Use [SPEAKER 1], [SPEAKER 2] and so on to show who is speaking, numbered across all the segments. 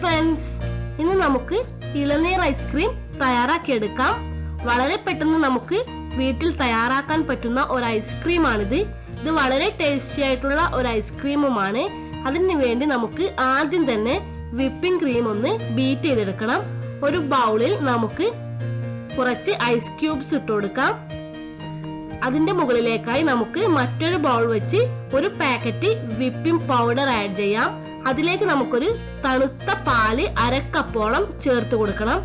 [SPEAKER 1] Friends ഇന്ന് നമുക്ക് ഇളനീർ ഐസ്ക്രീം തയ്യാറാക്കിയെടുക്കാം. വളരെ പെട്ടെന്ന് നമുക്ക് വീട്ടിൽ തയ്യാറാക്കാൻ പറ്റുന്ന ഒരു ഐസ്ക്രീമാണിത് ഇത് വളരെ ടേസ്റ്റി ആയിട്ടുള്ള ഒരു ഐസ്ക്രീമുമാണ് അതിനു വേണ്ടി നമുക്ക് ആദ്യം തന്നെ വിപ്പിംഗ് ക്രീം ഒന്ന് ബീറ്റ് ചെയ്തെടുക്കണം. ഒരു ബൗളിൽ നമുക്ക് കുറച്ച് ഐസ് ക്യൂബ്സ് ഇട്ട് കൊടുക്കാം. അതിന്റെ മുകളിലേക്കായി നമുക്ക് മറ്റൊരു ബൗൾ വെച്ച് ഒരു പാക്കറ്റ് വിപ്പിംഗ് പൗഡർ ആഡ് ചെയ്യാം. അതിലേക്ക് നമുക്കൊരു തണുത്ത പാൽ അരക്കപ്പോളം ചേർത്ത് കൊടുക്കണം.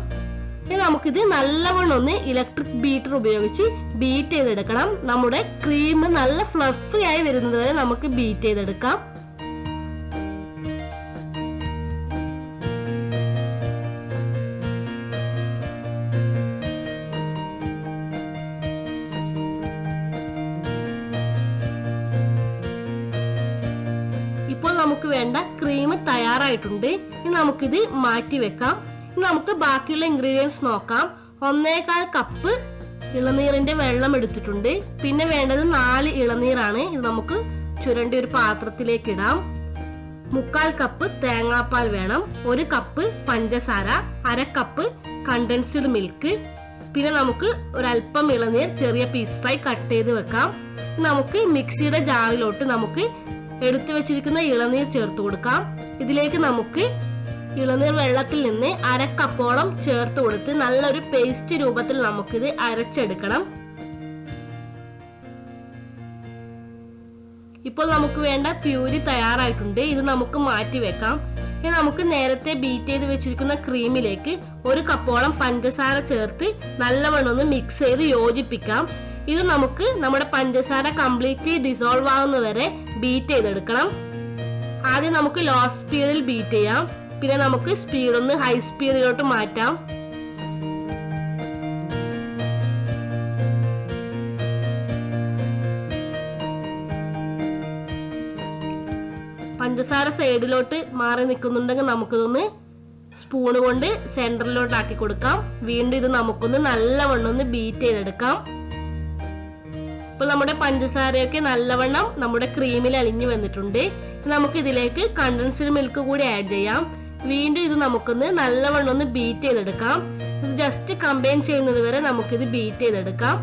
[SPEAKER 1] ഇനി നമുക്കിത് നല്ലവണ്ണം ഒന്ന് ഇലക്ട്രിക് ബീറ്റർ ഉപയോഗിച്ച് ബീറ്റ് ചെയ്തെടുക്കണം. നമ്മുടെ ക്രീം നല്ല ഫ്ലഫി ആയി വരുന്നത് വരെ നമുക്ക് ബീറ്റ് ചെയ്തെടുക്കാം. നമുക്ക് വേണ്ട ക്രീം തയ്യാറായിട്ടുണ്ട്. ഇനി നമുക്കിത് മാറ്റി വെക്കാം. ഇനി നമുക്ക് ബാക്കിയുള്ള ഇൻഗ്രീഡിയൻസ് നോക്കാം. ഒന്നേകാൽ കപ്പ് ഇളനീറിന്റെ വെള്ളം എടുത്തിട്ടുണ്ട്. പിന്നെ വേണ്ടത് നാല് ഇളനീറാണ് ഇത് നമുക്ക് ചുരണ്ടി ഒരു പാത്രത്തിലേക്ക് ഇടാം. മുക്കാൽ കപ്പ് തേങ്ങാപ്പാൽ വേണം. ഒരു കപ്പ് പഞ്ചസാര. അര കപ്പ് കണ്ടൻസ്ഡ് മിൽക്ക് പിന്നെ നമുക്ക് ഒരല്പം ഇളനീർ ചെറിയ പീസായി കട്ട് ചെയ്ത് വെക്കാം. നമുക്ക് മിക്സിയുടെ ജാറിലോട്ട് നമുക്ക് എടുത്തു വെച്ചിരിക്കുന്ന ഇളനീർ ചേർത്ത് കൊടുക്കാം. ഇതിലേക്ക് നമുക്ക് ഇളനീർ വെള്ളത്തിൽ നിന്ന് അരക്കപ്പോളം കപ്പോളം ചേർത്ത് കൊടുത്ത് നല്ലൊരു പേസ്റ്റ് രൂപത്തിൽ നമുക്കിത് അരച്ചെടുക്കണം. ഇപ്പോൾ നമുക്ക് വേണ്ട പ്യൂരി തയ്യാറായിട്ടുണ്ട്. ഇത് നമുക്ക് മാറ്റി വെക്കാം. ഇനി നമുക്ക് നേരത്തെ ബീറ്റ് ചെയ്ത് വെച്ചിരിക്കുന്ന ക്രീമിലേക്ക് ഒരു കപ്പോളം പഞ്ചസാര ചേർത്ത് നല്ലവണ്ണം ഒന്ന് മിക്സ് ചെയ്ത് യോജിപ്പിക്കാം. ഇത് നമുക്ക് നമ്മുടെ പഞ്ചസാര കംപ്ലീറ്റ്ലി ഡിസോൾവ് ആവുന്ന വരെ ബീറ്റ് ചെയ്തെടുക്കണം. ആദ്യം നമുക്ക് ലോ സ്പീഡിൽ ബീറ്റ് ചെയ്യാം. പിന്നെ നമുക്ക് സ്പീഡ് ഒന്ന് ഹൈ സ്പീഡിലോട്ട് മാറ്റാം. പഞ്ചസാര സൈഡിലോട്ട് മാറി നിൽക്കുന്നുണ്ടെങ്കിൽ നമുക്കിതൊന്ന് സ്പൂണ് കൊണ്ട് സെന്ററിലോട്ട് ആക്കി കൊടുക്കാം. വീണ്ടും ഇത് നമുക്കൊന്ന് നല്ലവണ്ണം ഒന്ന് ബീറ്റ് ചെയ്തെടുക്കാം. ഇപ്പൊ നമ്മുടെ പഞ്ചസാരയൊക്കെ നല്ലവണ്ണം നമ്മുടെ ക്രീമിൽ അലിഞ്ഞു വന്നിട്ടുണ്ട്. നമുക്ക് ഇതിലേക്ക് കണ്ടൻസ്ഡ് മിൽക്ക് കൂടി ആഡ് ചെയ്യാം. വീണ്ടും ഇത് നമുക്കൊന്ന് നല്ലവണ്ണം ഒന്ന് ബീറ്റ് ചെയ്തെടുക്കാം. ജസ്റ്റ് കമ്പൈൻ ചെയ്യുന്നത് വരെ നമുക്കിത് ബീറ്റ് ചെയ്തെടുക്കാം.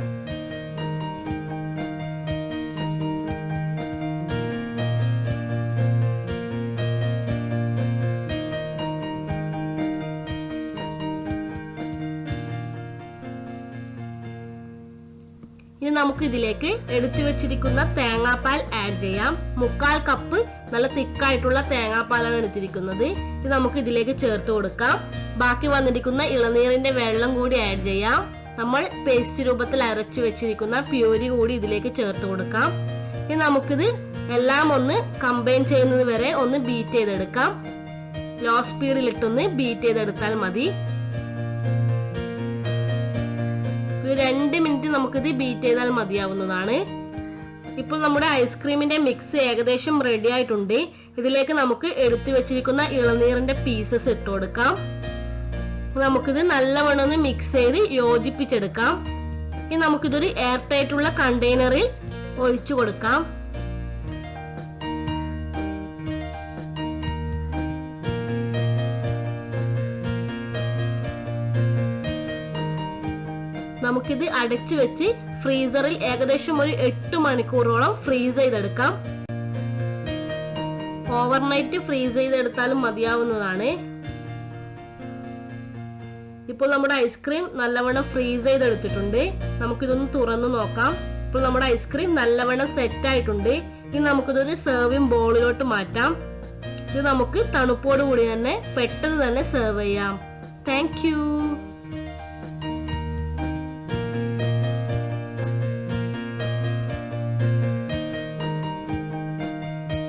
[SPEAKER 1] ഇനി നമുക്ക് ഇതിലേക്ക് എടുത്തു വെച്ചിരിക്കുന്ന തേങ്ങാപ്പാൽ ആഡ് ചെയ്യാം. മുക്കാൽ കപ്പ് നല്ല തിക്കായിട്ടുള്ള തേങ്ങാപ്പാലാണ് എടുത്തിരിക്കുന്നത്. ഇത് നമുക്ക് ഇതിലേക്ക് ചേർത്ത് കൊടുക്കാം. ബാക്കി വന്നിരിക്കുന്ന ഇളനീറിന്റെ വെള്ളം കൂടി ആഡ് ചെയ്യാം. നമ്മൾ പേസ്റ്റ് രൂപത്തിൽ അരച്ചു വെച്ചിരിക്കുന്ന പ്യൂരി കൂടി ഇതിലേക്ക് ചേർത്ത് കൊടുക്കാം. ഇനി നമുക്കിത് എല്ലാം ഒന്ന് കമ്പൈൻ ചെയ്യുന്നത് വരെ ഒന്ന് ബീറ്റ് ചെയ്തെടുക്കാം. ലോ സ്പീഡിലിട്ടൊന്ന് ബീറ്റ് ചെയ്തെടുത്താൽ മതി. രണ്ട് മിനിറ്റ് നമുക്കിത് ബീറ്റ് ചെയ്താൽ മതിയാവുന്നതാണ്. ഇപ്പോൾ നമ്മുടെ ഐസ്ക്രീമിന്റെ മിക്സ് ഏകദേശം റെഡി ആയിട്ടുണ്ട്. ഇതിലേക്ക് നമുക്ക് എടുത്തു വെച്ചിരിക്കുന്ന ഇളനീറിന്റെ പീസസ് ഇട്ട് കൊടുക്കാം. നമുക്കിത് നല്ലവണ്ണം ഒന്ന് മിക്സ് ചെയ്ത് യോജിപ്പിച്ചെടുക്കാം. ഇനി നമുക്കിതൊരു എയർ ടൈറ്റ് ഉള്ള കണ്ടെയ്നറിൽ ഒഴിച്ചു കൊടുക്കാം. നമുക്കിത് അടച്ചു വെച്ച് ഫ്രീസറിൽ ഏകദേശം ഒരു എട്ട് മണിക്കൂറോളം ഫ്രീസ് ചെയ്തെടുക്കാം. ഓവർനൈറ്റ് ഫ്രീസ് ചെയ്തെടുത്താലും മതിയാവുന്നതാണ്. ഇപ്പോൾ നമ്മുടെ ഐസ്ക്രീം നല്ലവണ്ണം ഫ്രീസ് ചെയ്തെടുത്തിട്ടുണ്ട്. നമുക്കിതൊന്ന് തുറന്നു നോക്കാം. ഇപ്പോൾ നമ്മുടെ ഐസ്ക്രീം നല്ലവണ്ണം സെറ്റ് ആയിട്ടുണ്ട് ഇനി നമുക്കിതൊരു സെർവിങ് ബോളിലോട്ട് മാറ്റാം. ഇത് നമുക്ക് തണുപ്പോടുകൂടി തന്നെ പെട്ടെന്ന് തന്നെ സെർവ് ചെയ്യാം. താങ്ക്